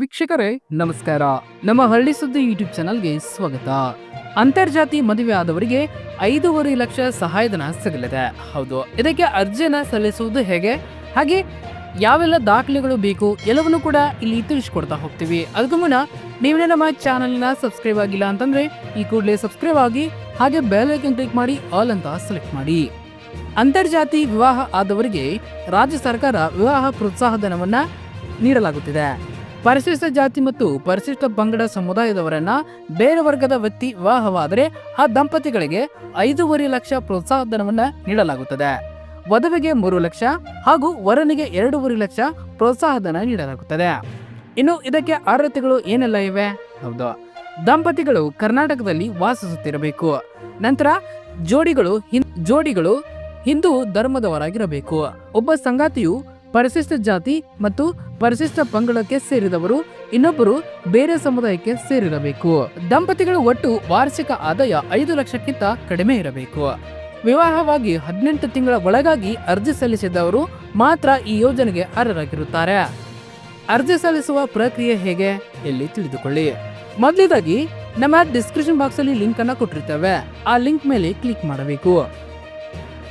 ವೀಕ್ಷಕರೇ, ನಮಸ್ಕಾರ. ನಮ್ಮ ಹಳ್ಳಿ ಸುದ್ದಿ ಯೂಟ್ಯೂಬ್ ಚಾನಲ್ಗೆ ಸ್ವಾಗತ. ಅಂತರ್ಜಾತಿ ಮದುವೆ ಆದವರಿಗೆ ಐದೂವರೆ ಲಕ್ಷ ಸಹಾಯಧನ ಸಿಗಲಿದೆ. ಹೌದು, ಇದಕ್ಕೆ ಅರ್ಜಿನ ಸಲ್ಲಿಸುವುದು ಹೇಗೆ? ಹಾಗೆ ಯಾವೆಲ್ಲ ದಾಖಲೆಗಳು ಬೇಕು, ಎಲ್ಲವನ್ನು ಕೂಡ ಇಲ್ಲಿ ತಿಳಿಸಿಕೊಡ್ತಾ ಹೋಗ್ತೀವಿ. ಅದಕ್ಕೂ ಮುನ್ನ ನೀವೇ ನಮ್ಮ ಚಾನಲ್ನ ಸಬ್ಸ್ಕ್ರೈಬ್ ಆಗಿಲ್ಲ ಅಂತಂದ್ರೆ ಈ ಕೂಡಲೇ ಸಬ್ಸ್ಕ್ರೈಬ್ ಆಗಿ, ಹಾಗೆ ಬೆಲ್ ಐಕನ್ ಕ್ಲಿಕ್ ಮಾಡಿ ಆಲ್ ಅಂತ ಸೆಲೆಕ್ಟ್ ಮಾಡಿ. ಅಂತರ್ಜಾತಿ ವಿವಾಹ ಆದವರಿಗೆ ರಾಜ್ಯ ಸರ್ಕಾರ ವಿವಾಹ ಪ್ರೋತ್ಸಾಹಧನವನ್ನ ನೀಡಲಾಗುತ್ತಿದೆ. ಪರಿಶಿಷ್ಟ ಜಾತಿ ಮತ್ತು ಪರಿಶಿಷ್ಟ ಪಂಗಡ ಸಮುದಾಯದವರನ್ನ ಬೇರೆ ವರ್ಗದ ವ್ಯಕ್ತಿ ವಿವಾಹವಾದರೆ ಆ ದಂಪತಿಗಳಿಗೆ ಐದೂವರೆ ಲಕ್ಷ ಪ್ರೋತ್ಸಾಹಧನವನ್ನ ನೀಡಲಾಗುತ್ತದೆ. ವಧುವಿಗೆ ಮೂರು ಲಕ್ಷ ಹಾಗೂ ವರನಿಗೆ ಎರಡೂವರೆ ಲಕ್ಷ ಪ್ರೋತ್ಸಾಹಧನ ನೀಡಲಾಗುತ್ತದೆ. ಇನ್ನು ಇದಕ್ಕೆ ಅರ್ಹತೆಗಳು ಏನೆಲ್ಲ ಇವೆ? ಹೌದು. ದಂಪತಿಗಳು ಕರ್ನಾಟಕದಲ್ಲಿ ವಾಸಿಸುತ್ತಿರಬೇಕು. ನಂತರ ಜೋಡಿಗಳು ಜೋಡಿಗಳು ಹಿಂದೂ ಧರ್ಮದವರಾಗಿರಬೇಕು. ಒಬ್ಬ ಸಂಗಾತಿಯು ಪರಿಶಿಷ್ಟ ಜಾತಿ ಮತ್ತು ಪರಿಶಿಷ್ಟ ಪಂಗಡಕ್ಕೆ ಸೇರಿದವರು, ಇನ್ನೊಬ್ಬರು ಬೇರೆ ಸಮುದಾಯಕ್ಕೆ ಸೇರಿರಬೇಕು. ದಂಪತಿಗಳು ಒಟ್ಟು ವಾರ್ಷಿಕ ಆದಾಯ ಐದು ಲಕ್ಷಕ್ಕಿಂತ ಕಡಿಮೆ ಇರಬೇಕು. ವಿವಾಹವಾಗಿ ಹದಿನೆಂಟು ತಿಂಗಳ ಒಳಗಾಗಿ ಅರ್ಜಿ ಸಲ್ಲಿಸಿದವರು ಮಾತ್ರ ಈ ಯೋಜನೆಗೆ ಅರ್ಹರಾಗಿರುತ್ತಾರೆ. ಅರ್ಜಿ ಸಲ್ಲಿಸುವ ಪ್ರಕ್ರಿಯೆ ಹೇಗೆ? ಇಲ್ಲಿ ತಿಳಿದುಕೊಳ್ಳಿ. ಮೊದಲನೇದಾಗಿ ನಮ್ಮ ಡಿಸ್ಕ್ರಿಪ್ಷನ್ ಬಾಕ್ಸ್ ಅಲ್ಲಿ ಲಿಂಕ್ ಅನ್ನ ಕೊಟ್ಟಿರ್ತೇವೆ. ಆ ಲಿಂಕ್ ಮೇಲೆ ಕ್ಲಿಕ್ ಮಾಡಬೇಕು.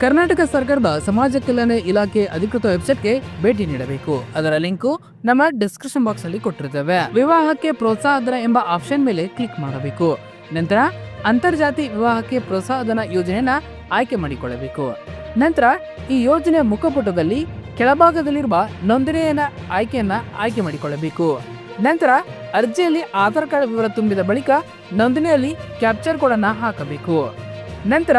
ಕರ್ನಾಟಕ ಸರ್ಕಾರದ ಸಮಾಜ ಕಲ್ಯಾಣ ಇಲಾಖೆ ಅಧಿಕೃತ ವೆಬ್ಸೈಟ್ಗೆ ಭೇಟಿ ನೀಡಬೇಕು. ಅದರ ಲಿಂಕು ನಮ್ಮ ಡಿಸ್ಕ್ರಿಪ್ಷನ್ ಬಾಕ್ಸ್ ಅಲ್ಲಿ ಕೊಟ್ಟಿರ್ತೇವೆ. ವಿವಾಹಕ್ಕೆ ಪ್ರೋತ್ಸಾಹಧನ ಎಂಬ ಆಪ್ಷನ್ ಮೇಲೆ ಕ್ಲಿಕ್ ಮಾಡಬೇಕು. ನಂತರ ಅಂತರ್ಜಾತಿ ವಿವಾಹಕ್ಕೆ ಪ್ರೋತ್ಸಾಹಧನ ಯೋಜನೆಯನ್ನ ಆಯ್ಕೆ ಮಾಡಿಕೊಳ್ಳಬೇಕು. ನಂತರ ಈ ಯೋಜನೆಯ ಮುಖಪುಟದಲ್ಲಿ ಕೆಳಭಾಗದಲ್ಲಿರುವ ನೋಂದಣಿಯನ್ನ ಆಯ್ಕೆಯನ್ನ ಆಯ್ಕೆ ಮಾಡಿಕೊಳ್ಳಬೇಕು. ನಂತರ ಅರ್ಜಿಯಲ್ಲಿ ಆಧಾರ್ ಕಾರ್ಡ್ ವಿವರ ತುಂಬಿದ ಬಳಿಕ ನೋಂದಣಿಯಲ್ಲಿ ಕ್ಯಾಪ್ಚರ್ ಕೋಡ್ ಅನ್ನ ಹಾಕಬೇಕು. ನಂತರ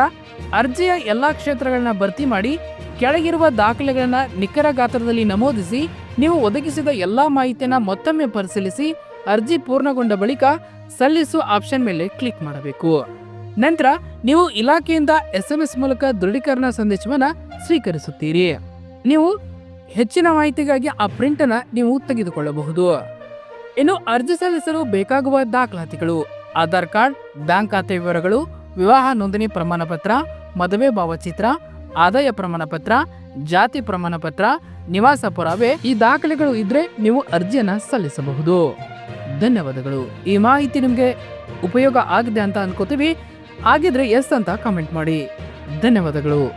ಅರ್ಜಿಯ ಎಲ್ಲಾ ಕ್ಷೇತ್ರಗಳನ್ನ ಭರ್ತಿ ಮಾಡಿ ಕೆಳಗಿರುವ ದಾಖಲೆಗಳನ್ನ ನಿಖರ ಗಾತ್ರದಲ್ಲಿ ನಮೂದಿಸಿ, ನೀವು ಒದಗಿಸಿದ ಎಲ್ಲಾ ಮಾಹಿತಿಯನ್ನ ಮತ್ತೊಮ್ಮೆ ಪರಿಶೀಲಿಸಿ, ಅರ್ಜಿ ಪೂರ್ಣಗೊಂಡ ಬಳಿಕ ಸಲ್ಲಿಸು ಆಪ್ಷನ್ ಮೇಲೆ ಕ್ಲಿಕ್ ಮಾಡಬೇಕು. ನಂತರ ನೀವು ಇಲಾಖೆಯಿಂದ ಎಸ್ ಎಂ ಎಸ್ ಮೂಲಕ ದೃಢೀಕರಣ ಸಂದೇಶವನ್ನ ಸ್ವೀಕರಿಸುತ್ತೀರಿ. ನೀವು ಹೆಚ್ಚಿನ ಮಾಹಿತಿಗಾಗಿ ಆ ಪ್ರಿಂಟ್ ಅನ್ನ ನೀವು ತೆಗೆದುಕೊಳ್ಳಬಹುದು. ಇನ್ನು ಅರ್ಜಿ ಸಲ್ಲಿಸಲು ಬೇಕಾಗುವ ದಾಖಲಾತಿಗಳು, ಆಧಾರ್ ಕಾರ್ಡ್, ಬ್ಯಾಂಕ್ ಖಾತೆ ವಿವರಗಳು ವಿವಾಹ ನೋಂದಣಿ ಪ್ರಮಾಣಪತ್ರ ಮದುವೆ ಭಾವಚಿತ್ರ, ಆದಾಯ ಪ್ರಮಾಣಪತ್ರ ಜಾತಿ ಪ್ರಮಾಣಪತ್ರ ನಿವಾಸ ಪುರಾವೆ ಈ ದಾಖಲೆಗಳು ಇದ್ರೆ ನೀವು ಅರ್ಜಿಯನ್ನ ಸಲ್ಲಿಸಬಹುದು. ಧನ್ಯವಾದಗಳು. ಈ ಮಾಹಿತಿ ನಿಮಗೆ ಉಪಯೋಗ ಆಗಿದೆ ಅಂತ ಅನ್ಕೋತೀವಿ. ಆಗಿದ್ರೆ ಎಸ್ ಅಂತ ಕಾಮೆಂಟ್ ಮಾಡಿ. ಧನ್ಯವಾದಗಳು.